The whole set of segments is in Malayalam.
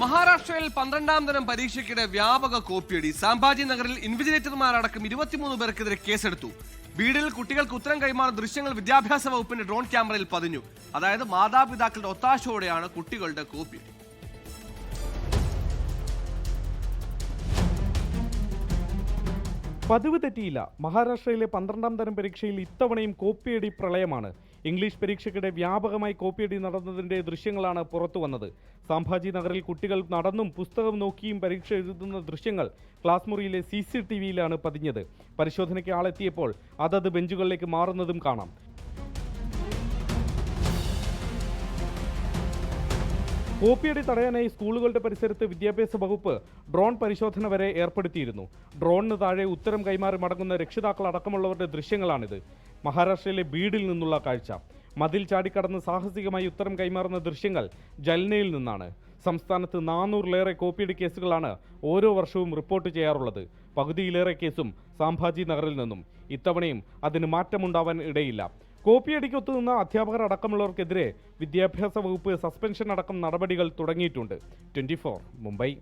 മഹാരാഷ്ട്രയിൽ പന്ത്രണ്ടാം തരം പരീക്ഷയ്ക്കിടെ വ്യാപക കോപ്പിയടി സാംഭാജി നഗറിൽ ഇൻവിജിലേറ്റർമാരടക്കം ഇരുപത്തിമൂന്ന് പേർക്കെതിരെ കേസെടുത്തു. വീടിൽ കുട്ടികൾക്ക് ഉത്തരം കൈമാറുന്ന ദൃശ്യങ്ങൾ വിദ്യാഭ്യാസ വകുപ്പിന്റെ ഡ്രോൺ ക്യാമറയിൽ പതിഞ്ഞു. അതായത് മാതാപിതാക്കളുടെ ഒത്താശയോടെയാണ് കുട്ടികളുടെ കോപ്പിയടി പതിവ് തെറ്റിയില്ല. മഹാരാഷ്ട്രയിലെ പന്ത്രണ്ടാം തരം പരീക്ഷയിൽ ഇത്തവണയും കോപ്പിയടി പ്രളയമാണ്. ഇംഗ്ലീഷ് പരീക്ഷയ്ക്കിടെ വ്യാപകമായി കോപ്പിയടി നടന്നതിന്റെ ദൃശ്യങ്ങളാണ് പുറത്തു വന്നത്. സാംഭാജി നഗറിൽ കുട്ടികൾ നടന്നും പുസ്തകം നോക്കിയും പരീക്ഷ എഴുതുന്ന ദൃശ്യങ്ങൾ ക്ലാസ് മുറിയിലെ സി സി ടി വിയിലാണ് പതിഞ്ഞത്. പരിശോധനയ്ക്ക് ആളെത്തിയപ്പോൾ അതത് ബെഞ്ചുകളിലേക്ക് മാറുന്നതും കാണാം. കോപ്പിയടി തടയാനായി സ്കൂളുകളുടെ പരിസരത്ത് വിദ്യാഭ്യാസ വകുപ്പ് ഡ്രോൺ പരിശോധന വരെ ഏർപ്പെടുത്തിയിരുന്നു. ഡ്രോണിന് താഴെ ഉത്തരം കൈമാറി മടങ്ങുന്ന രക്ഷിതാക്കൾ അടക്കമുള്ളവരുടെ ദൃശ്യങ്ങളാണിത്. മഹാരാഷ്ട്രയിലെ ബീഡിൽ നിന്നുള്ള കാഴ്ച. മതിൽ ചാടിക്കടന്ന് സാഹസികമായി ഉത്തരം കൈമാറുന്ന ദൃശ്യങ്ങൾ ജൽനയിൽ നിന്നാണ്. സംസ്ഥാനത്ത് നാനൂറിലേറെ കോപ്പിയടി കേസുകളാണ് ഓരോ വർഷവും റിപ്പോർട്ട് ചെയ്യാറുള്ളത്. പകുതിയിലേറെ കേസും സാംഭാജി നഗറിൽ നിന്നും. ഇത്തവണയും അതിന് മാറ്റമുണ്ടാവാൻ ഇടയില്ല. കോപ്പിയടിക്ക് ഒത്തുനിന്ന അധ്യാപകർ അടക്കമുള്ളവർക്കെതിരെ വിദ്യാഭ്യാസ വകുപ്പ് സസ്പെൻഷൻ അടക്കം നടപടികൾ തുടങ്ങിയിട്ടുണ്ട്. ട്വന്റി മുംബൈ.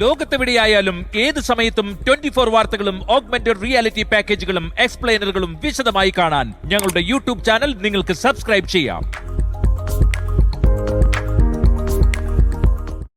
ലോകത്തെവിടെയായാലും ഏത് സമയത്തും ട്വന്റി ഫോർ വാർത്തകളും ഓഗ്മെന്റഡ് റിയാലിറ്റി പാക്കേജുകളും എക്സ്പ്ലെയിനറുകളും വിശദമായി കാണാൻ ഞങ്ങളുടെ യൂട്യൂബ് ചാനൽ നിങ്ങൾക്ക് സബ്സ്ക്രൈബ് ചെയ്യാം.